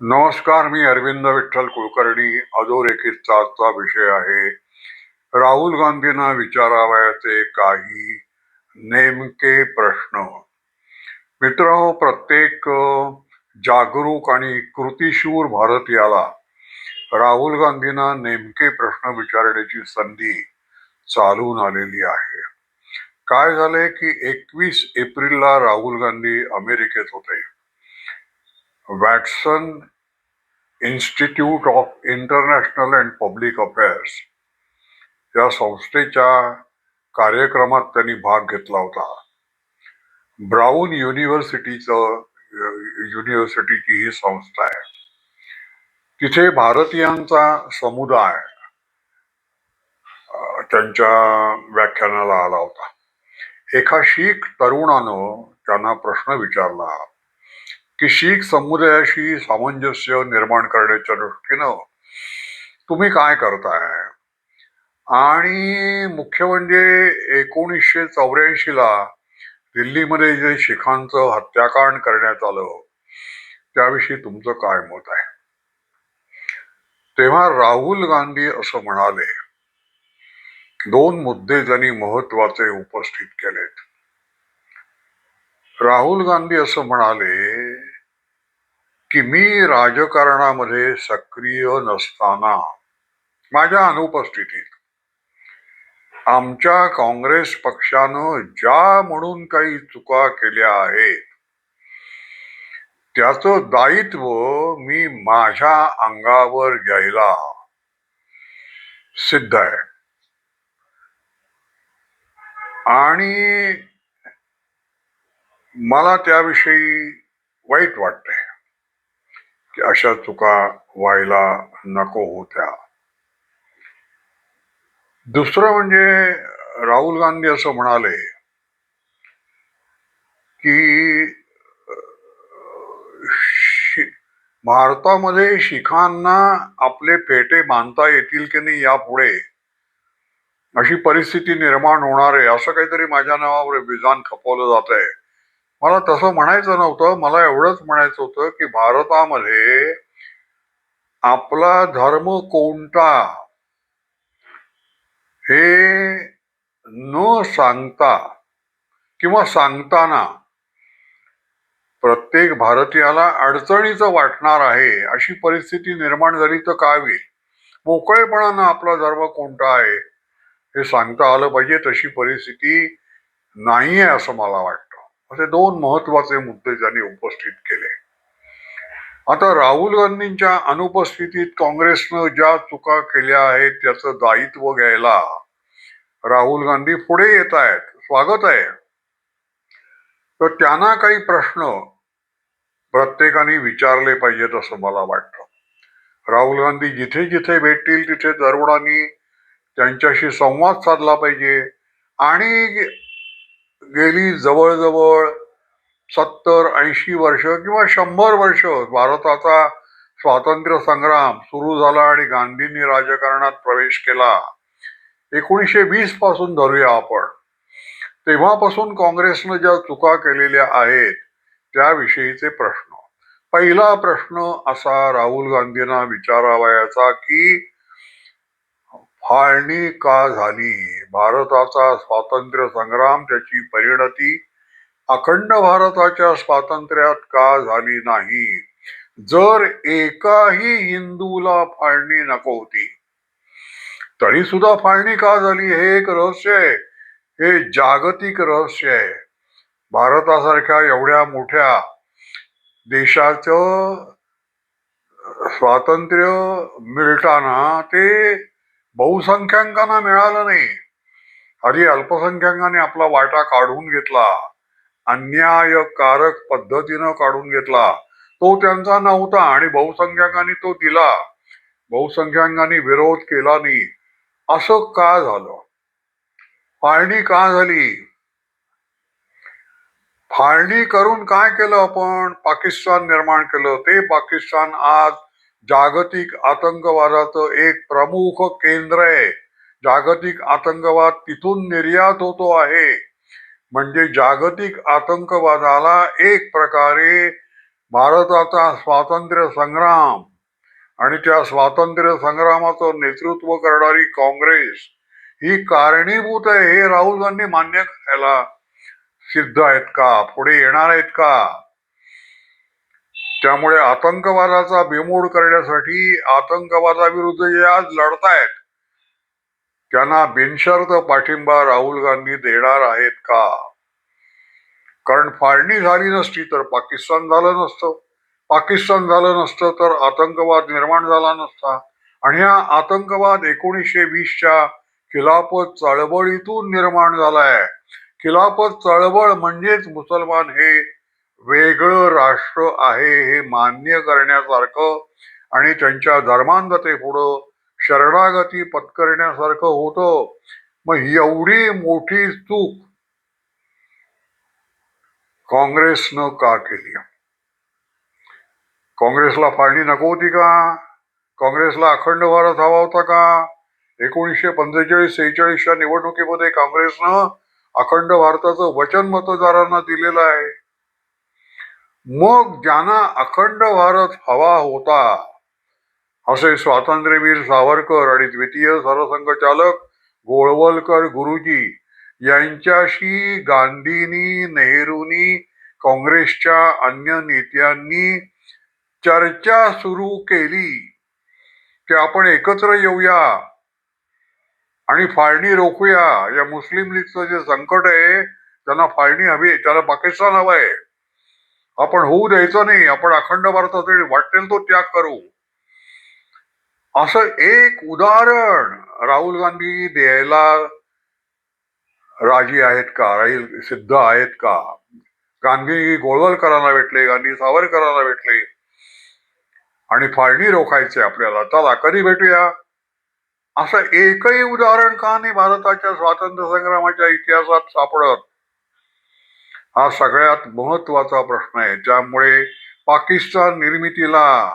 नमस्कार मी अरविंद विठ्ठल कुलकर्णी. अधोरेखितचा आजचा विषय आहे. राहुल गांधींना विचारावयाचे काही नेमके प्रश्न. मित्र प्रत्येक जागरूक आणि कृतिशूर भारतीयाला राहुल गांधींना नेमके प्रश्न विचारण्याची संधी चालून आलेली आहे. काय झालंय की एकवीस एप्रिलला राहुल गांधी अमेरिकेत होते? Watson institute of international and public affairs या संस्थेच्या कार्यक्रमात त्यांनी भाग घेतला होता. ब्राऊन युनिव्हर्सिटीचं युनिव्हर्सिटीची ही संस्था आहे. तिथे भारतीयांचा समुदाय त्यांच्या व्याख्यानाला आला होता. एका शीख तरुणानं त्यांना प्रश्न विचारला. की शीख समुदायाशी सामंजस्य निर्माण करण्याच्या दृष्टीनं तुम्ही काय करताय? आणि मुख्य म्हणजे एकोणीसशे चौऱ्याऐंशी ला दिल्लीमध्ये जे शिखांचं हत्याकांड करण्यात आलं त्याविषयी तुमचं काय मत आहे? तेव्हा राहुल गांधी असं म्हणाले दोन मुद्दे त्यांनी महत्त्वाचे उपस्थित केलेत. राहुल गांधी असं म्हणाले की मी राजकारणामध्ये सक्रिय नसताना माझ्या अनुपस्थितीत आमच्या काँग्रेस पक्षानं ज्या म्हणून काही चुका केल्या आहेत त्याचं दायित्व मी माझ्या अंगावर घ्यायला सिद्ध आहे. आणि मला त्याविषयी वाईट वाटतंय. अशा चुका व्हायला नको होत्या दुसरं म्हणजे राहुल गांधी असं म्हणाले की भारतामध्ये शिखांना आपले फेटे बांधता येतील की नाही यापुढे अशी परिस्थिती निर्माण होणार आहे असं काहीतरी माझ्या नावावर विधान खपवलं जात आहे मला तसं म्हणायचं नव्हतं. मला एवढंच म्हणायचं होतं की भारतामध्ये आपला धर्म कोणता हे न सांगता किंवा सांगताना प्रत्येक भारतीयाला अडचणीचं वाटणार आहे अशी परिस्थिती निर्माण झाली तर काय होईल मोकळेपणानं आपला धर्म कोणता आहे हे सांगता आलं पाहिजे तशी परिस्थिती नाही आहे असं मला वाटतं. असे दोन महत्त्वाचे मुद्दे त्यांनी उपस्थित केले. आता राहुल गांधींच्या अनुपस्थितीत काँग्रेसनं ज्या चुका केल्या आहेत त्याचं दायित्व घ्यायला राहुल गांधी पुढे येत आहेत. स्वागत आहे. तर त्यांना काही प्रश्न प्रत्येकाने विचारले पाहिजेत असं मला वाटतं. राहुल गांधी जिथे जिथे भेटतील तिथे तरुणांनी त्यांच्याशी संवाद साधला पाहिजे. आणि गेली जवळजवळ सत्तर ऐंशी वर्ष किंवा शंभर वर्ष भारताचा स्वातंत्र्य संग्राम सुरू झाला आणि गांधींनी राजकारणात प्रवेश केला. एकोणीसशे वीसपासून धरूया आपण. तेव्हापासून काँग्रेसनं ज्या चुका केलेल्या आहेत त्याविषयीचे प्रश्न. पहिला प्रश्न असा राहुल गांधींना विचारावयाचा की फाळणी का झाली? भारताचा स्वातंत्र्य संग्राम त्याची परिणती? अखंड भारताच्या स्वातंत्र्यात का झाली नाही? जर एकाही हिंदूला फाळणी नको होती तरी सुद्धा फाळणी का झाली? हे एक रहस्य आहे. हे जागतिक रहस्य आहे. भारतासारख्या एवढ्या मोठ्या देशाचं स्वातंत्र्य मिळताना ते बहुसंख्याकांना मिळालं नाही. आधी अल्पसंख्याकांनी आपला वाटा काढून घेतला. अन्यायकारक पद्धतीनं काढून घेतला. तो त्यांचा नव्हता आणि बहुसंख्याकांनी तो दिला. बहुसंख्याकांनी विरोध केला नाही. असं का झालं? फाळणी का झाली? फाळणी करून काय केलं आपण? पाकिस्तान निर्माण केलं. ते पाकिस्तान आज जागतिक आतंकवादाचं एक प्रमुख केंद्र आहे. जागतिक आतंकवाद तिथून निर्यात होतो आहे. म्हणजे जागतिक आतंकवादाला एक प्रकारे भारताचा स्वातंत्र्य संग्राम आणि त्या स्वातंत्र्य संग्रामाचं नेतृत्व करणारी काँग्रेस ही कारणीभूत आहे हे राहुल गांधी मान्य करायला सिद्ध आहेत का? पुढे येणार आहेत का? त्यामुळे आतंकवादाचा बेमोड करण्यासाठी आतंकवादाविरुद्ध जे आज लढतायत त्यांना बिनशर्त पाठिंबा राहुल गांधी देणार आहेत का? कारण फाळणी झाली नसती तर पाकिस्तान झालं नसतं. पाकिस्तान झालं नसतं तर आतंकवाद निर्माण झाला नसता. आणि हा आतंकवाद एकोणीसशे वीसच्या खिलाफत चळवळीतून निर्माण झालाय. खिलाफत चळवळ म्हणजेच मुसलमान हे वेगळं राष्ट्र आहे हे मान्य करण्यासारखं आणि त्यांच्या धर्मांधतेपुढं शरणागती पत्करण्यासारखं होतं. मग एवढी मोठी चूक काँग्रेसनं का केली? काँग्रेसला फाळणी नको होती का? काँग्रेसला अखंड भारत हवा होता का? एकोणीसशे पंचेचाळीस सेहेचाळीसच्या निवडणुकीमध्ये काँग्रेसनं अखंड भारताचं वचन मतदारांना दिलेलं आहे. मग ज्यांना अखंड भारत हवा होता असे स्वातंत्र्यवीर सावरकर आणि द्वितीय सरसंघचालक गोळवलकर गुरुजी यांच्याशी गांधींनी नेहरूंनी काँग्रेसच्या अन्य नेत्यांनी चर्चा सुरू केली की आपण एकत्र येऊया आणि फाळणी रोखूया. या मुस्लिम लीगचं जे संकट आहे त्यांना फाळणी हवी त्याला पाकिस्तान हवं आहे. आपण होऊ द्यायचं नाही आपण अखंड भारतासाठी वाटेल तो त्याग करू. असं एक उदाहरण राहुल गांधी द्यायला राजी आहेत का? राहील सिद्ध आहेत का? गांधी गोळवलकरांना भेटले गांधी सावरकरांना भेटले. आणि फाळणी रोखायचे आपल्याला. चला कधी भेटूया? असं एकही उदाहरण का नाही भारताच्या स्वातंत्र्य संग्रामाच्या इतिहासात सापडत? हा सगळ्यात महत्त्वाचा प्रश्न आहे त्यामुळे पाकिस्तान निर्मितीला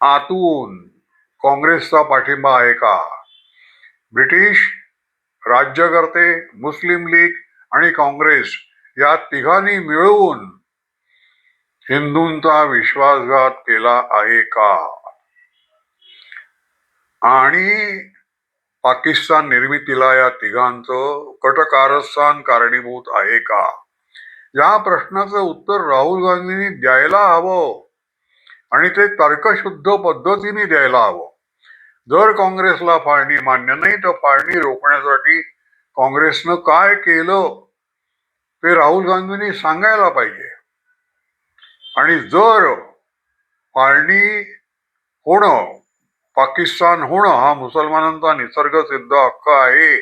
आतून काँग्रेसचा पाठिंबा आहे का? ब्रिटिश राज्यकर्ते मुस्लिम लीग आणि काँग्रेस या तिघांनी मिळून हिंदूंचा विश्वासघात केला आहे का? आणि पाकिस्तान निर्मितीला या तिघांचं कटकारस्थान कारणीभूत आहे का? या प्रश्नाचं उत्तर राहुल गांधींनी द्यायला हवं आणि ते तर्कशुद्ध पद्धतीने द्यायला हवं. जर काँग्रेसला फाळणी मान्य नाही तर फाळणी रोखण्यासाठी काँग्रेसनं काय केलं ते राहुल गांधींनी सांगायला पाहिजे. आणि जर फाळणी होणं पाकिस्तान होणं हा मुसलमानांचा निसर्ग सिद्ध हक्क आहे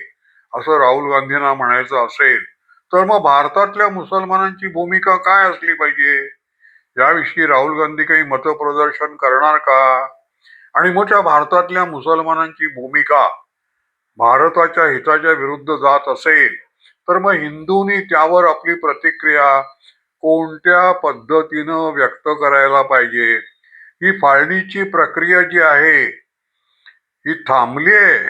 असं राहुल गांधींना म्हणायचं असेल तर मग भारतातल्या मुसलमानांची भूमिका काय असली पाहिजे? याविषयी राहुल गांधी काही मतप्रदर्शन करणार का? आणि मग त्या भारतातल्या मुसलमानांची भूमिका भारताच्या हिताच्या विरुद्ध जात असेल तर मग हिंदूंनी त्यावर आपली प्रतिक्रिया कोणत्या पद्धतीनं व्यक्त करायला पाहिजे? ही फाळणीची प्रक्रिया जी आहे ही थांबली आहे.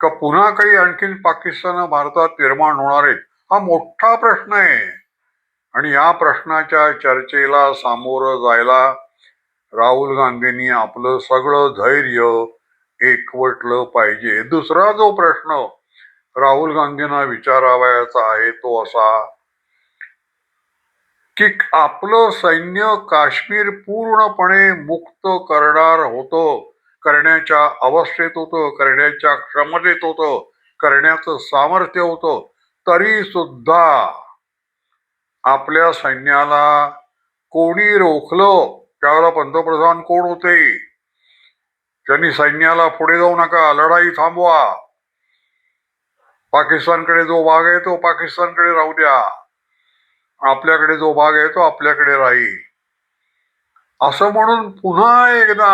का पुन्हा काही आणखीन पाकिस्तान भारतात निर्माण होणार आहेत? हा मोठा प्रश्न आहे. आणि या प्रश्नाच्या चर्चेला सामोरं जायला राहुल गांधींनी आपलं सगळं धैर्य एकवटलं पाहिजे. दुसरा जो प्रश्न राहुल गांधींना विचारावयाचा आहे तो असा की आपलं सैन्य काश्मीर पूर्णपणे मुक्त करणार होतं. करण्याच्या अवस्थेत होतं करण्याच्या क्षमतेत होतं करण्याचं सामर्थ्य होतं. तरी सुद्धा आपल्या सैन्याला कोणी रोखलं त्यावेळेला पंतप्रधान कोण होते? त्यांनी सैन्याला पुढे जाऊ नका लढाई थांबवा. पाकिस्तानकडे जो भाग आहे तो पाकिस्तानकडे राहू द्या. आपल्याकडे जो भाग आहे तो आपल्याकडे राहील. असं म्हणून पुन्हा एकदा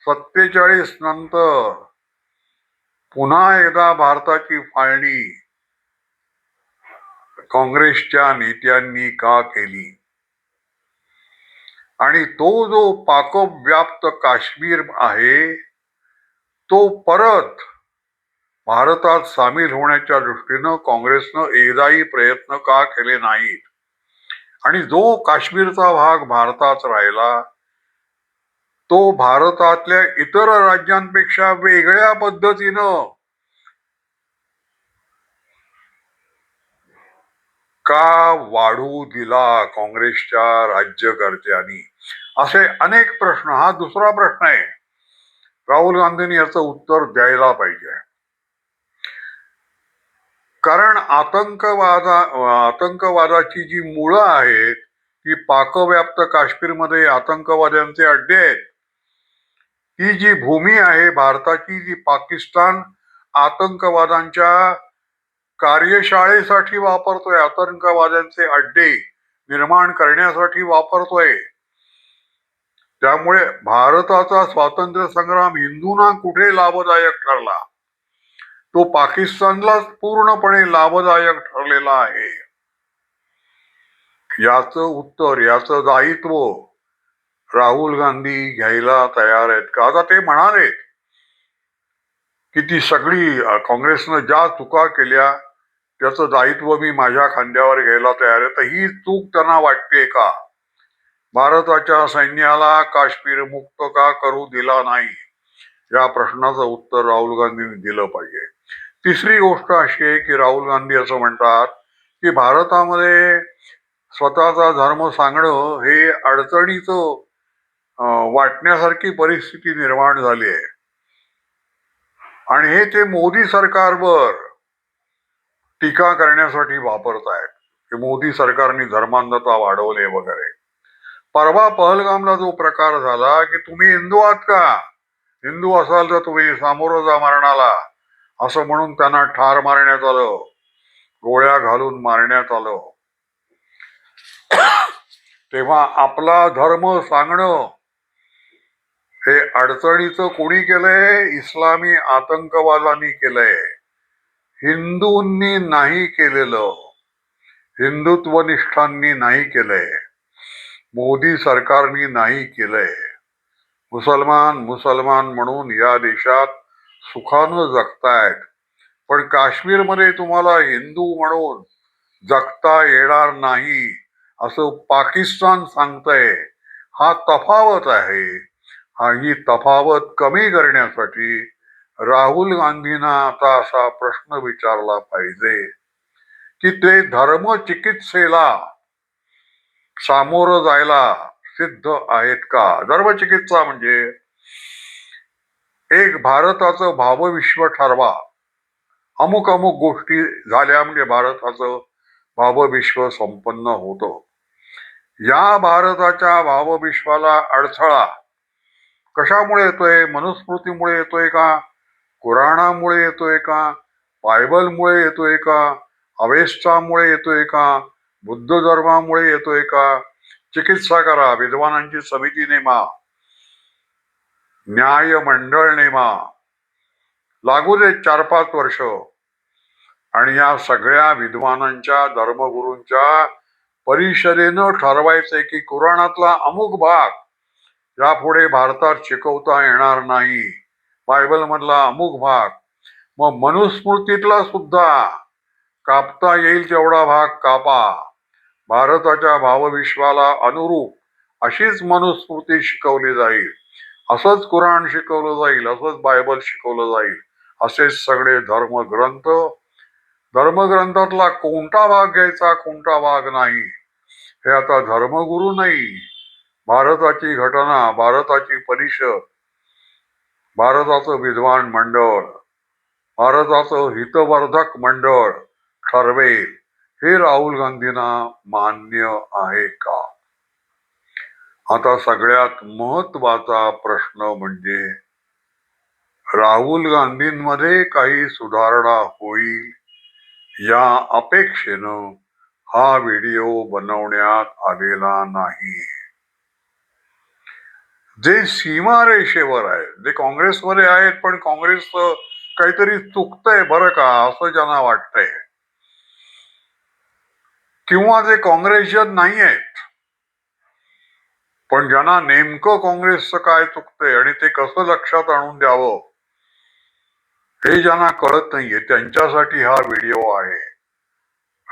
सत्तेचाळीस नंतर पुन्हा एकदा भारताची फाळणी काँग्रेसच्या नेत्यांनी का केली? आणि तो जो पाकव्याप्त काश्मीर आहे तो परत भारतात सामील होण्याच्या दृष्टीनं काँग्रेसनं एकदाही प्रयत्न का केले नाहीत? आणि जो काश्मीरचा भाग भारतात राहिला तो भारतातल्या इतर राज्यांपेक्षा वेगळ्या पद्धतीनं. का वाढू दिला काँग्रेसच्या राज्यकर्त्यांनी? असे अनेक प्रश्न. हा दुसरा प्रश्न आहे. राहुल गांधींनी याचं उत्तर द्यायला पाहिजे. कारण आतंकवादा आतंकवादाची जी मुळं आहेत ती पाकव्याप्त काश्मीरमध्ये आतंकवाद्यांचे अड्डे आहेत. ती जी भूमी आहे भारताची जी पाकिस्तान आतंकवादांच्या कार्यशाळेसाठी वापरतोय आतंकवाद्यांचे अड्डे निर्माण करण्यासाठी वापरतोय. त्यामुळे भारताचा स्वातंत्र्य संग्राम हिंदूंना कुठे लाभदायक ठरला? तो पाकिस्तानला पूर्णपणे लाभदायक ठरलेला आहे. याच उत्तर याच दायित्व राहुल गांधी घ्यायला तयार आहेत का? आता ते म्हणाले की ती सगळी काँग्रेसनं ज्या चुका केल्या त्याचं दायित्व मी माझ्या खांद्यावर घ्यायला तयार आहे. तर ही चूक त्यांना वाटते का? भारताच्या सैन्याला काश्मीर मुक्त का करू दिला नाही? या प्रश्नाचं उत्तर राहुल गांधींनी दिलं पाहिजे. तिसरी गोष्ट अशी आहे की राहुल गांधी असं म्हणतात की भारतामध्ये स्वतःचा धर्म सांगणं हे अडचणीचं वाटण्यासारखी परिस्थिती निर्माण झाली आहे. आणि हे ते मोदी सरकारवर टीका करण्यासाठी वापरत आहेत. की मोदी सरकारने धर्मांधता वाढवले वगैरे. परवा पहलगामला जो प्रकार झाला की तुम्ही हिंदू आहात का? हिंदू असाल तर तुम्ही सामोरं जा मरणाला. असं म्हणून त्यांना ठार मारण्यात आलं. गोळ्या घालून मारण्यात आलं. तेव्हा आपला धर्म सांगणं हे अडचणीचं कोणी केलंय? इस्लामी आतंकवादानी केलंय. हिंदूंनी नाही केलेलं. हिंदुत्वनिष्ठांनी नाही केलंय. मोदी सरकारनी नाही केलंय. मुसलमान मुसलमान म्हणून या देशात सुखानं जगतायत. पण काश्मीरमध्ये तुम्हाला हिंदू म्हणून जगता येणार नाही असं पाकिस्तान सांगतंय. हा तफावत आहे. हा ही तफावत कमी करण्यासाठी राहुल गांधींना आता असा प्रश्न विचारला पाहिजे की ते धर्म चिकित्सेला सामोरं जायला सिद्ध आहेत का? धर्मचिकित्सा म्हणजे एक भारताचं भावविश्व ठरवा. अमुक अमुक गोष्टी झाल्या म्हणजे भारताचं भावविश्व संपन्न होतं. या भारताच्या भावविश्वाला अडथळा कशामुळे येतोय? मनुस्मृतीमुळे येतोय का? कुराणामुळे येतोय का? बायबलमुळे येतोय का? अवेस्टामुळे येतोय का? बुद्ध धर्मामुळे येतोय का? चिकित्सा करा विद्वानांची समिती नेमा. न्याय मंडळ नेमा लागू दे चार पाच वर्ष. आणि या सगळ्या विद्वानांच्या धर्मगुरूंच्या परिषदेनं ठरवायचंय की कुराणातला अमुक भाग यापुढे भारतात शिकवता येणार नाही. बायबल मधला अमुक भाग. मग मनुस्मृतीतला सुद्धा कापता येईल तेवढा भाग कापा. भारताच्या भावविश्वाला अनुरूप अशीच मनुस्मृती शिकवली जाईल. असंच कुराण शिकवलं जाईल असंच बायबल शिकवलं जाईल. असेच सगळे धर्मग्रंथ धर्मग्रंथातला कोणता भाग घ्यायचा कोणता भाग नाही हे आता धर्मगुरू नाही. भारताची घटना भारताची परिषद भारताचं विद्वान मंडळ भारताचं हितवर्धक मंडळ ठरवेल हे राहुल गांधींना मान्य आहे का? आता सगळ्यात महत्त्वाचा प्रश्न म्हणजे राहुल गांधींमध्ये काही सुधारणा होईल या अपेक्षेनं हा व्हिडिओ बनवण्यात आलेला नाही. जे सीमारेषेवर आहे जे काँग्रेसमध्ये आहेत पण काँग्रेस काहीतरी चुकतंय बरं का असं ज्यांना वाटतंय. किंवा जे काँग्रेस नाही आहेत पण ज्यांना नेमकं काँग्रेसचं काय चुकतंय आणि ते कसं लक्षात आणून द्यावं हे ज्यांना कळत नाहीये त्यांच्यासाठी हा व्हिडिओ आहे.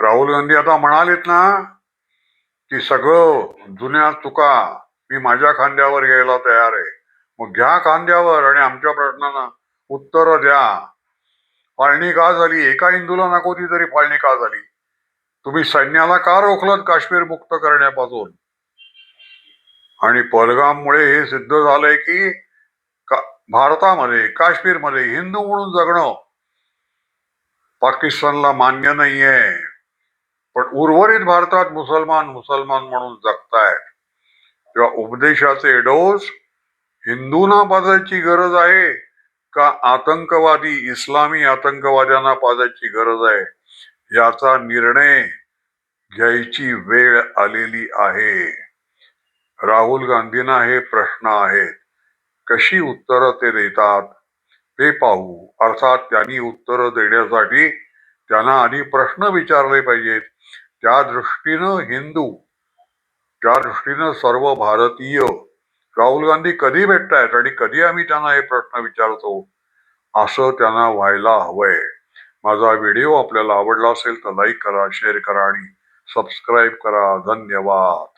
राहुल गांधी आता म्हणालेत ना की सगळं जुन्या चुका मी माझ्या खांद्यावर घ्यायला तयार आहे. मग घ्या खांद्यावर आणि आमच्या प्रश्नांना उत्तर द्या. फाळणी का झाली? एका हिंदूला नको ती तरी फाळणी का झाली? तुम्ही सैन्याला का रोखलं काश्मीर मुक्त करण्यापासून? आणि पलगाममुळे हे सिद्ध झालंय की का भारतामध्ये काश्मीरमध्ये हिंदू म्हणून जगणं पाकिस्तानला मान्य नाहीये. पण उर्वरित भारतात मुसलमान मुसलमान म्हणून जगतायत. किंवा उपदेशाचे डोस हिंदूंना पाजायची गरज आहे का आतंकवादी इस्लामी आतंकवाद्यांना पाजायची गरज आहे? याचा निर्णय घ्यायची वेळ आलेली आहे. राहुल गांधींना हे प्रश्न आहेत. कशी उत्तरं ते देतात? ते पाहू. अर्थात त्यांनी उत्तरं देण्यासाठी त्यांना आधी प्रश्न विचारले पाहिजेत. त्या दृष्टीनं हिंदू त्या दृष्टीनं सर्व भारतीय राहुल गांधी कधी भेटतायत आणि कधी आम्ही त्यांना हे प्रश्न विचारतो? असं त्यांना व्हायला हवंय. माझा व्हिडिओ आपल्याला आवडला असेल तर लाईक करा शेअर करा आणि सबस्क्राईब करा. धन्यवाद.